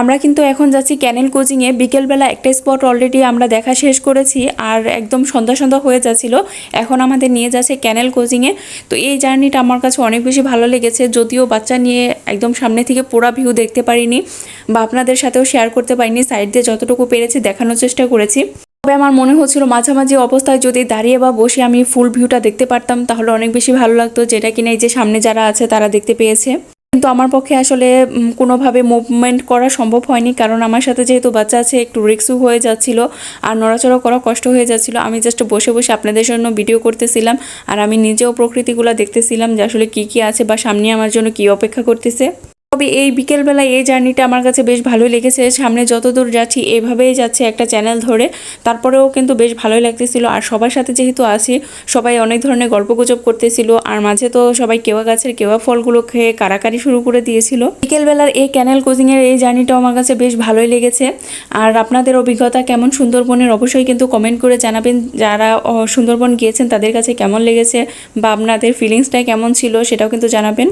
আমরা কিন্তু এখন যাচ্ছি ক্যানেল কোচিংয়ে। বিকেলবেলা একটা স্পট অলরেডি আমরা দেখা শেষ করেছি আর একদম সন্ধ্যা সন্ধ্যা হয়ে যাচ্ছিল। এখন আমাদের নিয়ে যাচ্ছে ক্যানেল কোচিংয়ে। তো এই জার্নিটা আমার কাছে অনেক বেশি ভালো লেগেছে। যদিও বাচ্চা নিয়ে একদম সামনে থেকে পুরা ভিউ দেখতে পারিনি বা আপনাদের সাথেও শেয়ার করতে পারিনি। সাইড দিয়ে যতটুকু পেরেছি দেখানোর চেষ্টা করেছি। তবে আমার মনে হচ্ছিল মাঝামাঝি অবস্থায় যদি দাঁড়িয়ে বা বসে আমি ফুল ভিউটা দেখতে পারতাম, তাহলে অনেক বেশি ভালো লাগতো। যেটা কিনা এই যে সামনে যারা আছে তারা দেখতে পেয়েছে। কিন্তু আমার পক্ষে আসলে কোনোভাবে মুভমেন্ট করা সম্ভব হয়নি। কারণ আমার সাথে যেহেতু বাচ্চা আছে, একটু রিক্সও হয়ে যাচ্ছিল, আর নড়াচড়া করা কষ্ট হয়ে যাচ্ছিল। আমি জাস্ট বসে বসে আপনাদের জন্য ভিডিও করতেছিলাম, আর আমি নিজেও প্রকৃতিগুলো দেখতেছিলাম যে আসলে কী কী আছে বা সামনে আমার জন্য কি অপেক্ষা করতেছে। তবে এই বিকেলবেলায় এই জার্নিটা আমার কাছে বেশ ভালোই লেগেছে। সামনে যত দূর যাচ্ছি, এভাবেই যাচ্ছে একটা চ্যানেল ধরে। তারপরেও কিন্তু বেশ ভালোই লাগতেছিল। আর সবার সাথে যেহেতু আসি সবাই অনেক ধরনের গল্পগুজব করতেছিল। আর মাঝে তো সবাই কেওয়া গাছের কেওয়া ফলগুলো খেয়ে কারাকারি শুরু করে দিয়েছিল। বিকেলবেলার এই ক্যানেল কোচিংয়ের এই জার্নিটাও আমার কাছে বেশ ভালোই লেগেছে। আর আপনাদের অভিজ্ঞতা কেমন সুন্দরবনের অবশ্যই কিন্তু কমেন্ট করে জানাবেন। যারা সুন্দরবন গিয়েছেন, তাদের কাছে কেমন লেগেছে? বা আপনাদের ফিলিংসটা কেমন ছিল, সেটাও কিন্তু জানাবেন।